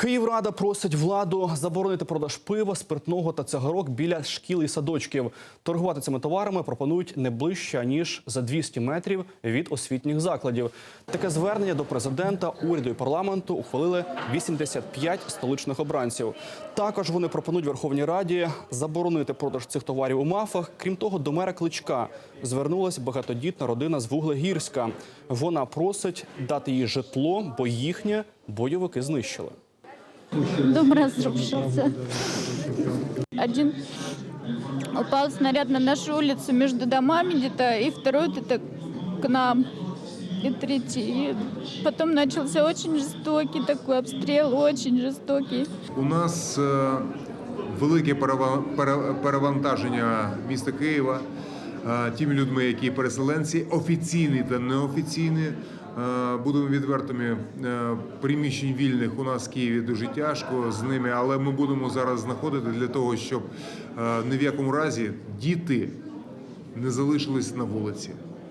Київрада просить владу заборонити продаж пива, спиртного та цигарок біля шкіл і садочків. Торгувати цими товарами пропонують не ближче ніж за 200 метрів від освітніх закладів. Таке звернення до президента, уряду і парламенту ухвалили 85 столичних обранців. Також вони пропонують Верховній Раді заборонити продаж цих товарів у мафах. Крім того, до мера Кличка звернулась багатодітна родина з Вуглегірська. Вона просить дати їй житло, бо їхнє бойовики знищили. Дом разрушился. Один упал снаряд на нашу улицу между домами где-то, и второй к нам. И третий. Потом начался очень жестокий такой обстрел, очень жестокий. У нас е, велике перева- пере- перевантаження міста Києва тими людьми, які переселенці, офіційні та неофіційні. Будемо відвертими. е, Приміщень вільних у нас в Києві дуже тяжко з ними, але ми будемо зараз знаходити для того, щоб е, ні в якому разі діти не залишились на вулиці.